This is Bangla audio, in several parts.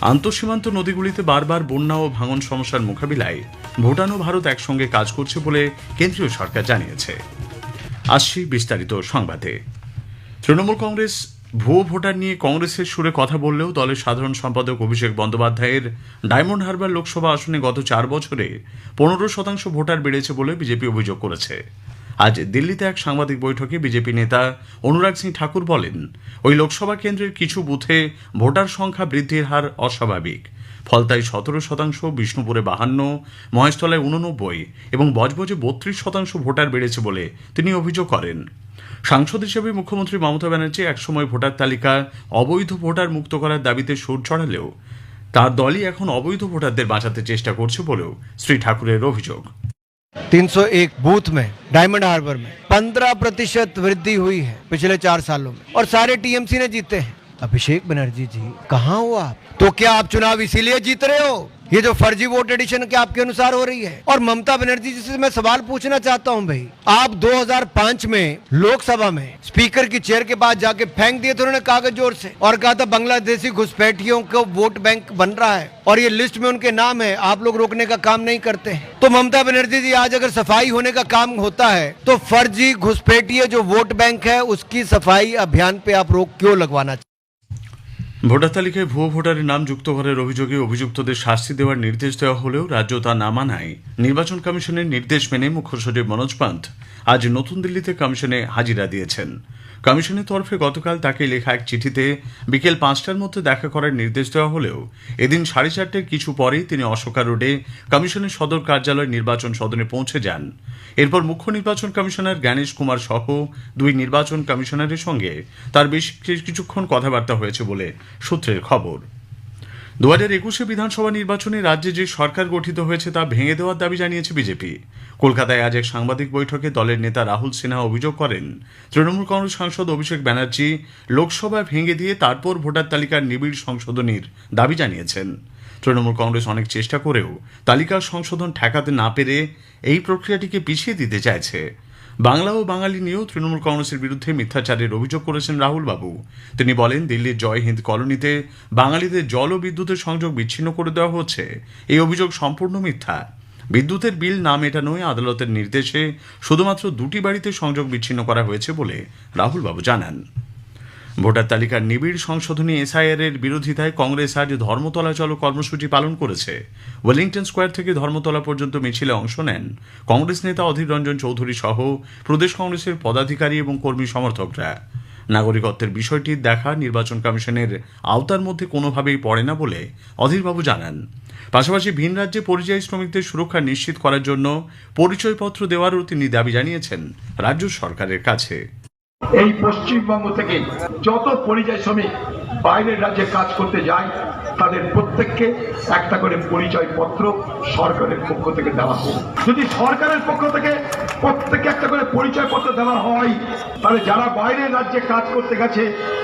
আন্তঃসীমান্ত নদীগুলিতে বারবার বন্যা ও ভাঙন সমস্যার মোকাবিলায় ভুটান ও ভারত একসঙ্গে কাজ করছে বলে কেন্দ্রীয় সরকার জানিয়েছে। আসছি বিস্তারিত সংবাদে। তৃণমূল কংগ্রেস ভুয়ো ভোটার নিয়ে কংগ্রেসের সুরে কথা বললেও দলের সাধারণ সম্পাদক অভিষেক বন্দ্যোপাধ্যায়ের ডায়মন্ড হারবার লোকসভা আসনে গত চার বছরে পনেরো শতাংশ ভোটার বেড়েছে বলে বিজেপি অভিযোগ করেছে। আজ দিল্লিতে এক সাংবাদিক বৈঠকে বিজেপি নেতা অনুরাগ সিং ঠাকুর বলেন, ওই লোকসভা কেন্দ্রের কিছু বুথে ভোটার সংখ্যা বৃদ্ধির হার অস্বাভাবিক। ফলতায় সতেরো শতাংশ, বিষ্ণুপুরে বাহান্ন, মহেশতলায় উননব্বই এবং বজবজে বত্রিশ শতাংশ ভোটার বেড়েছে বলে তিনি অভিযোগ করেন। সাংসদ হিসেবে মুখ্যমন্ত্রী মমতা ব্যানার্জি একসময় ভোটার তালিকা অবৈধ ভোটার মুক্ত করার দাবিতে সুর চড়ালেও তার দলই এখন অবৈধ ভোটারদের বাঁচাতে চেষ্টা করছে বলেও শ্রী ঠাকুরের অভিযোগ। 301 बूथ में, डायमंड हार्बर में 15 प्रतिशत वृद्धि हुई है पिछले चार सालों में। और सारे टीएमसी ने जीते हैं। अभिषेक बनर्जी जी, कहाँ हो आप? तो क्या आप चुनाव इसीलिए जीत रहे हो? ये जो फर्जी वोट एडिशन के आपके अनुसार हो रही है। और ममता बनर्जी जी से मैं सवाल पूछना चाहता हूँ भाई। आप 2005 में लोकसभा में स्पीकर की चेयर के पास जाके फेंक दिए थे उन्होंने कागज़ ज़ोर से और कहा था बांग्लादेशी घुसपैठियों को वोट बैंक बन रहा है और ये लिस्ट में उनके नाम है, आप लोग रोकने का काम नहीं करते हैं। तो ममता बनर्जी जी, आज अगर सफ़ाई होने का काम होता है तो फर्जी घुसपैठिए जो वोट बैंक है, उसकी सफ़ाई अभियान पे आप रोक क्यों लगवाना? ভোটার তালিকায় ভুয়ো ভোটারের নাম যুক্ত করার অভিযোগে অভিযুক্তদের শাস্তি দেওয়ার নির্দেশ দেওয়া হলেও রাজ্য তা না মানায় নির্বাচন কমিশনের নির্দেশ মেনে মুখ্য সচিব মনোজ পান্ত আজ নতুন দিল্লিতে কমিশনে হাজিরা দিয়েছেন। কমিশনের তরফে গতকাল তাকে লেখা এক চিঠিতে বিকেল পাঁচটার মধ্যে দেখা করার নির্দেশ দেওয়া হলেও এদিন সাড়ে চারটের কিছু পরেই তিনি অশোকা রোডে কমিশনের সদর কার্যালয় নির্বাচন সদনে পৌঁছে যান। এরপর মুখ্য নির্বাচন কমিশনার জ্ঞানেশ কুমার সহ দুই নির্বাচন কমিশনারের সঙ্গে তার বেশ কিছুক্ষণ কথাবার্তা হয়েছে বলে সূত্রের খবর। দু হাজার একুশে বিধানসভা নির্বাচনে রাজ্যে যে সরকার গঠিত হয়েছে তা ভেঙে দেওয়ার দাবি জানিয়েছে বিজেপি। কলকাতায় আজ এক সাংবাদিক বৈঠকে দলের নেতা রাহুল সিনহা অভিযোগ করেন, তৃণমূল কংগ্রেস সাংসদ অভিষেক ব্যানার্জি লোকসভা ভেঙে দিয়ে তারপর ভোটার তালিকার নিবিড় সংশোধনীর দাবি জানিয়েছেন। তৃণমূল কংগ্রেস অনেক চেষ্টা করেও তালিকার সংশোধন ঠেকাতে না পেরে এই প্রক্রিয়াটিকে পিছিয়ে দিতে চাইছে। বাংলা ও বাঙালি নিয়েও তৃণমূল কংগ্রেসের বিরুদ্ধে মিথ্যাচারের অভিযোগ করেছেন রাহুল বাবু। তিনি বলেন, দিল্লির জয় হিন্দ কলোনিতে বাঙালিদের জল ও বিদ্যুতের সংযোগ বিচ্ছিন্ন করে দেওয়া হচ্ছে। এই অভিযোগ সম্পূর্ণ মিথ্যা। বিদ্যুতের বিল না মেটানোয় আদালতের নির্দেশে শুধুমাত্র দুটি বাড়িতে সংযোগ বিচ্ছিন্ন করা হয়েছে বলে রাহুল বাবু জানান। ভোটার তালিকার নিবিড় সংশোধনী এসআইআর এর বিরোধিতায় কংগ্রেস আজ ধর্মতলা চলো কর্মসূচি পালন করেছে। ওয়েলিংটন স্কোয়ার থেকে ধর্মতলা পর্যন্ত মিছিলে অংশ নেন কংগ্রেস নেতা অধীর রঞ্জন চৌধুরী সহ প্রদেশ কংগ্রেসের পদাধিকারী এবং কর্মী সমর্থকরা। নাগরিকত্বের বিষয়টি দেখা নির্বাচন কমিশনের আওতার মধ্যে কোনোভাবেই পড়ে না বলে অধীরবাবু জানান। পাশাপাশি ভিন রাজ্যে পরিযায়ী শ্রমিকদের সুরক্ষা নিশ্চিত করার জন্য পরিচয়পত্র দেওয়ারও তিনি দাবি জানিয়েছেন রাজ্য সরকারের কাছে। এই পশ্চিমবঙ্গ থেকে যত পরিযায়ী শ্রমিক বাইরের রাজ্যে কাজ করতে যায়, তাদের প্রত্যেককে একটা করে পরিচয় পত্র সরকারের পক্ষ থেকে দেওয়া হোক। যদি সরকারের পক্ষ থেকে প্রত্যেককে একটা করে পরিচয় পত্র দেওয়া হয়, তাহলে যারা বাইরের রাজ্যে কাজ করতে গেছে,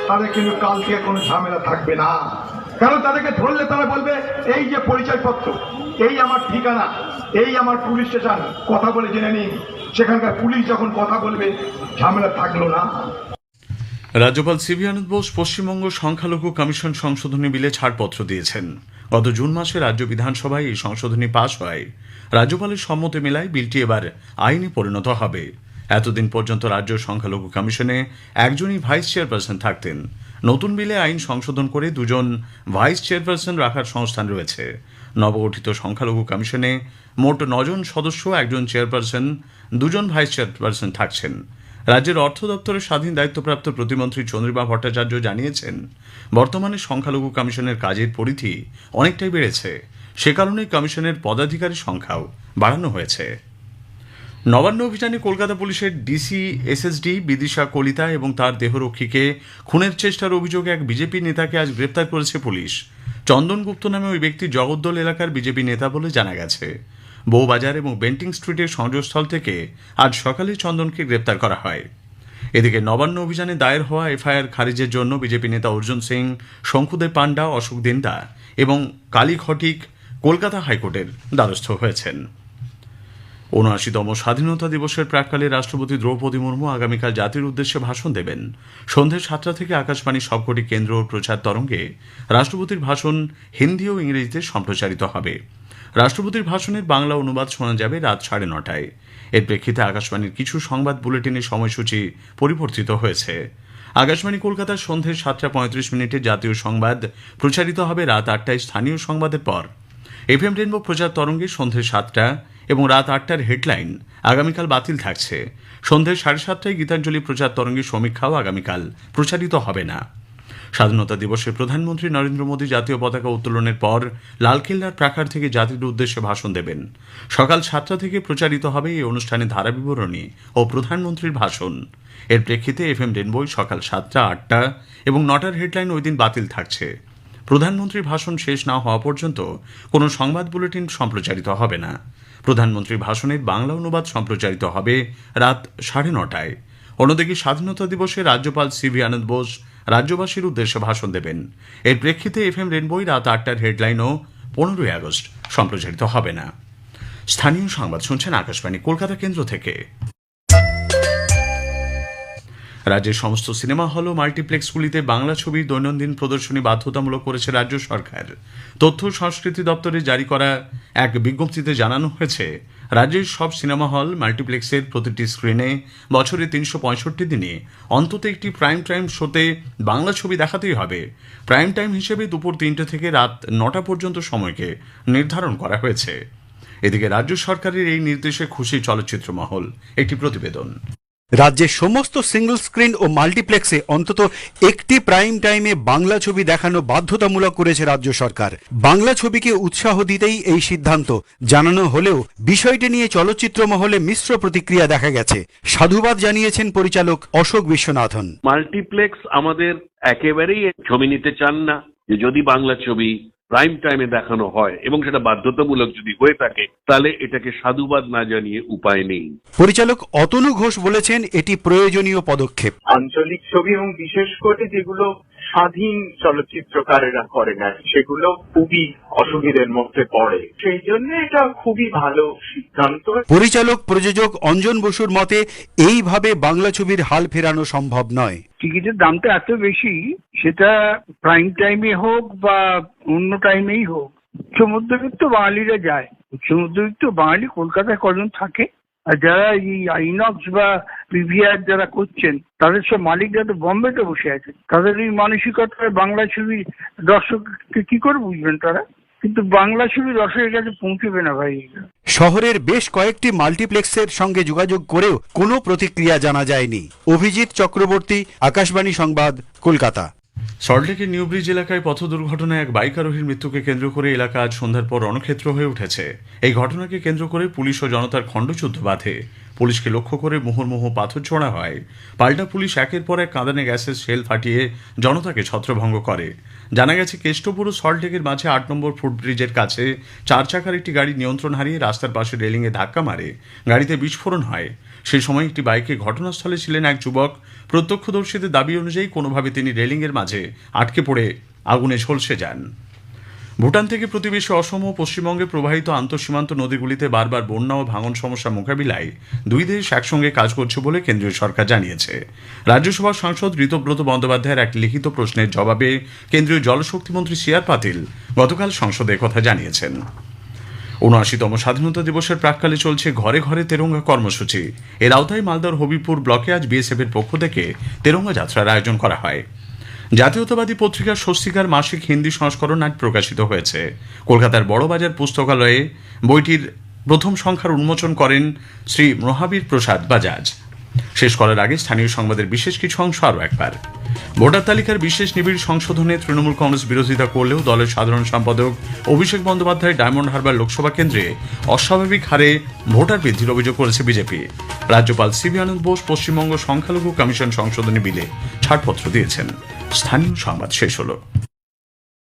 তাদের কিন্তু কাল থেকে কোনো ঝামেলা থাকবে না। কারণ তাদেরকে ধরলে তারা বলবে, এই যে পরিচয় পত্র এই আমার ঠিকানা, এই আমার পুলিশ স্টেশন, কথা বলে জেনে নিন। সেখানকার পুলিশ যখন কথা বলবে, ঝামেলা থাকল না। রাজ্যপাল সিবি আনন্দ বোস পশ্চিমবঙ্গ সংখ্যালঘু কমিশন সংশোধনী বিলে ছাড়পত্র দিয়েছেন। গত জুন মাসে রাজ্য বিধানসভায় এই সংশোধনী পাশ হয়। রাজ্যপালের সম্মতি মেলায় বিলটি এবার আইনে পরিণত হবে। এতদিন পর্যন্ত রাজ্য সংখ্যালঘু কমিশনে একজনই ভাইস চেয়ারপারসন থাকতেন। নতুন বিলে আইন সংশোধন করে দুজন ভাইস চেয়ারপারসন রাখার সংস্থান রয়েছে। নবগঠিত সংখ্যালঘু কমিশনে মোট নজন সদস্য, একজন চেয়ারপারসন, দুজন ভাইস চেয়ারপারসন থাকছেন। রাজ্যের অর্থ দপ্তরের স্বাধীন দায়িত্বপ্রাপ্ত প্রতিমন্ত্রী চন্দ্রিমা ভট্টাচার্য জানিয়েছেন, বর্তমানে সংখ্যালঘু কমিশনের কাজের পরিধি অনেকটাই বেড়েছে। সে কারণে কমিশনের পদাধিকারী সংখ্যাও বাড়ানো হয়েছে। নবান্ন অভিযানে কলকাতা পুলিশের ডিসি, এসএসডি, বিদিশা, কলিতা এবং তার দেহরক্ষীকে খুনের চেষ্টার অভিযোগে এক বিজেপি নেতাকে আজ গ্রেপ্তার করেছে পুলিশ। চন্দন গুপ্ত নামে ওই ব্যক্তি জগদ্দল এলাকার বিজেপি নেতা বলে জানা গেছে। বউবাজার এবং বেন্টিং স্ট্রিটের সংযোগস্থল থেকে আজ সকালে চন্দনকে গ্রেপ্তার করা হয়। এদিকে নবান্ন অভিযানে দায়ের হওয়া এফআইআর খারিজের জন্য বিজেপি নেতা অর্জুন সিং, শঙ্কুদেব পাণ্ডা, অশোক দিন্দা এবং কালী ঘটিক কলকাতা হাইকোর্টের দ্বারস্থ হয়েছেন। উনআশিতম স্বাধীনতা দিবসের প্রাককালে রাষ্ট্রপতি দ্রৌপদী মুর্মু আগামীকাল জাতির উদ্দেশ্যে ভাষণ দেবেন। সন্ধ্যে সাতটা থেকে আকাশবাণী সবকটি কেন্দ্র ও প্রচার তরঙ্গে রাষ্ট্রপতির ভাষণ হিন্দি ও ইংরেজিতে সম্প্রচারিত হবে। রাষ্ট্রপতির ভাষণের বাংলা অনুবাদ শোনা যাবে রাত সাড়ে নটায়। এর প্রেক্ষিতে আকাশবাণীর কিছু সংবাদ বুলেটিনের সময়সূচি পরিবর্তিত হয়েছে। আকাশবাণী কলকাতার সন্ধ্যে সাতটা পঁয়ত্রিশ মিনিটে জাতীয় সংবাদ প্রচারিত হবে রাত আটটায় স্থানীয় সংবাদের পর। এফএম রেনবো প্রচার তরঙ্গে সন্ধ্যে সাতটা এবং রাত আটটার হেডলাইন আগামীকাল বাতিল থাকছে। সন্ধ্যে সাড়ে সাতটায় গীতাঞ্জলি প্রচার তরঙ্গে সমীক্ষাও আগামীকাল প্রচারিত হবে না। স্বাধীনতা দিবসে প্রধানমন্ত্রী নরেন্দ্র মোদী জাতীয় পতাকা উত্তোলনের পর লালকেল্লার প্রাকার থেকে জাতির উদ্দেশ্যে ভাষণ দেবেন। সকাল সাতটা থেকে প্রচারিত হবে এই অনুষ্ঠানে ধারা বিবরণী ও প্রধানমন্ত্রীর ভাষণ। এর প্রেক্ষিতে এফএম রেনবোই সকাল সাতটা, আটটা এবং নটার হেডলাইন ওই দিন বাতিল থাকছে। প্রধানমন্ত্রীর ভাষণ শেষ না হওয়া পর্যন্ত কোনো সংবাদ বুলেটিন সম্প্রচারিত হবে না। প্রধানমন্ত্রীর ভাষণের বাংলা অনুবাদ সম্প্রচারিত হবে রাত সাড়ে নটায়। অন্যদিকে স্বাধীনতা দিবসে রাজ্যপাল সি ভি আনন্দ বোস রাজ্যবাসীর উদ্দেশ্যে ভাষণ দেবেন। এর প্রেক্ষিতে এফ এম রেনবোই রাত আটটার হেডলাইনও পনেরোই আগস্ট সম্প্রচারিত হবে না। স্থানীয় সংবাদ শুনছেন আকাশবাণী, কলকাতা কেন্দ্র থেকে। রাজ্যের সমস্ত সিনেমা হল ও মাল্টিপ্লেক্সগুলিতে বাংলা ছবির দৈনন্দিন প্রদর্শনী বাধ্যতামূলক করেছে রাজ্য সরকার। তথ্য সংস্কৃতি দপ্তরে জারি করা এক বিজ্ঞপ্তিতে জানানো হয়েছে, রাজ্যের সব সিনেমা হল মাল্টিপ্লেক্সের প্রতিটি স্ক্রিনে বছরে তিনশো পঁয়ষট্টি দিনে অন্তত একটি প্রাইম টাইম শোতে বাংলা ছবি দেখাতেই হবে। প্রাইম টাইম হিসেবে দুপুর তিনটে থেকে রাত নটা পর্যন্ত সময়কে নির্ধারণ করা হয়েছে। এদিকে রাজ্য সরকারের এই নির্দেশে খুশি চলচ্চিত্র মহল একটি প্রতিবেদন। রাজ্যের সমস্ত সিঙ্গল স্ক্রিন ও মাল্টিপ্লেক্সে অন্তত একটি প্রাইম টাইমে বাংলা ছবি দেখানো বাধ্যতামূলক করেছে রাজ্য সরকার। বাংলা ছবিকে উৎসাহ দিতেই এই সিদ্ধান্ত। জানানো হলেও বিষয়টি নিয়ে চলচ্চিত্র মহলে মিশ্র প্রতিক্রিয়া দেখা গেছে। সাধুবাদ জানিয়েছেন পরিচালক অশোক বিশ্বনাথন। মাল্টিপ্লেক্স আমাদের একেবারেই ছবি নিতে চান না। যে যদি বাংলা ছবি প্রাইম টাইমে দেখানো হয় এবং সেটা বাধ্যতামূলক যদি হয়ে থাকে তাহলে এটাকে সাধুবাদ না জানিয়ে উপায় নেই। পরিচালক অতনু ঘোষ বলেছেন এটি প্রয়োজনীয় পদক্ষেপ। আঞ্চলিক ছবি এবং বিশেষ করে যেগুলো স্বাধীন চলচ্চিত্রকারেরা করে না সেগুলো খুবই অসুবিধের মধ্যে পড়ে। সেই জন্য এটা খুবই ভালো সিদ্ধান্ত। পরিচালক প্রযোজক অঞ্জন বসুর মতে এইভাবে বাংলা ছবির হাল ফেরানো সম্ভব নয়। টিকিটের দামটা এত বেশি সেটা প্রাইম টাইমে হোক বা অন্য টাইমেই হোক উচ্চ মধ্যবিত্ত বাঙালিরা যায়। উচ্চ মধ্যবিত্ত বাঙালি কলকাতায় কজন থাকে? যারা এই আইনক্স বা পিভিআর যারা করছেন, তাদের সব মালিকরা তো বম্বেতে বসে আছে। তাদের এই মানসিকতায় বাংলা ছবি দর্শককে কি করে বুঝবেন তারা? কিন্তু বাংলা ছবি দর্শকের কাছে পৌঁছবে না ভাই। শহরের বেশ কয়েকটি মাল্টিপ্লেক্সের সঙ্গে যোগাযোগ করেও কোনো প্রতিক্রিয়া জানা যায়নি। অভিজিৎ চক্রবর্তী, আকাশবাণী সংবাদ, কলকাতা। সল্টলেকের নিউ ব্রিজ এলাকায় পথ দুর্ঘটনায় এক বাইক আরোহীর মৃত্যুকে কেন্দ্র করে এলাকা আজ সন্ধ্যার পর রণক্ষেত্র হয়ে উঠেছে। এই ঘটনাকে কেন্দ্র করে পুলিশ ও জনতার খণ্ডযুদ্ধ বাঁধে। পুলিশকে লক্ষ্য করে মুহুর্মুহ পাথর ছোঁড়া হয়। পাল্টা পুলিশ একের পর এক কাঁদানে গ্যাসের শেল ফাটিয়ে জনতাকে ছত্রভঙ্গ করে। জানা গেছে, কেষ্টপুর সল্টলেকের মাঝে আট নম্বর ফুটব্রিজের কাছে চার চাকার একটি গাড়ি নিয়ন্ত্রণ হারিয়ে রাস্তার পাশে রেলিংয়ে ধাক্কা মারে। গাড়িতে বিস্ফোরণ হয়। সেই সময় একটি বাইকে ঘটনাস্থলে ছিলেন এক যুবক। প্রত্যক্ষদর্শীদের দাবি অনুযায়ী কোনোভাবে তিনি রেলিংয়ের মাঝে আটকে পড়ে আগুনে ঝলসে যান। ভুটান থেকে প্রতিবেশী অসম ও পশ্চিমবঙ্গে প্রবাহিত আন্তঃসীমান্ত নদীগুলিতে বারবার বন্যা ও ভাঙন সমস্যা মোকাবিলায় দুই দেশ একসঙ্গে কাজ করছে বলে কেন্দ্রীয় সরকার জানিয়েছে। রাজ্যসভার সাংসদ ঋতব্রত বন্দ্যোপাধ্যায়ের এক লিখিত প্রশ্নের জবাবে কেন্দ্রীয় জলশক্তি মন্ত্রী সি আর পাতিল গতকাল সংসদে কথা জানিয়েছেন। উনআশিতম স্বাধীনতা দিবসের প্রাককালে চলছে ঘরে ঘরে তেরঙ্গা কর্মসূচি। এর আওতায় মালদার হবিপুর ব্লকে আজ বিএসএফ এর পক্ষ থেকে তেরঙ্গা যাত্রার আয়োজন করা হয়। জাতীয়তাবাদী পত্রিকার স্বস্তিকার মাসিক হিন্দি সংস্করণ আজ প্রকাশিত হয়েছে। কলকাতার বড়বাজার পুস্তকালয়ে বইটির প্রথম সংখ্যার উন্মোচন করেন শ্রী মহাবীর প্রসাদ বাজাজ। শেষ করার আগে স্থানীয় সংবাদের বিশেষ কিছু অংশ আরও একবার। ভোটার তালিকার বিশেষ নিবিড় সংশোধনে তৃণমূল কংগ্রেস বিরোধিতা করলেও দলের সাধারণ সম্পাদক অভিষেক বন্দ্যোপাধ্যায় ডায়মন্ড হারবার লোকসভা কেন্দ্রে অস্বাভাবিক হারে ভোটার বৃদ্ধির অভিযোগ করেছে বিজেপি। রাজ্যপাল সিবি আনন্দ বোস পশ্চিমবঙ্গ সংখ্যালঘু কমিশন সংশোধনী বিলে ছাড়পত্র দিয়েছেন। স্থানীয় সংবাদ শেষ হলো।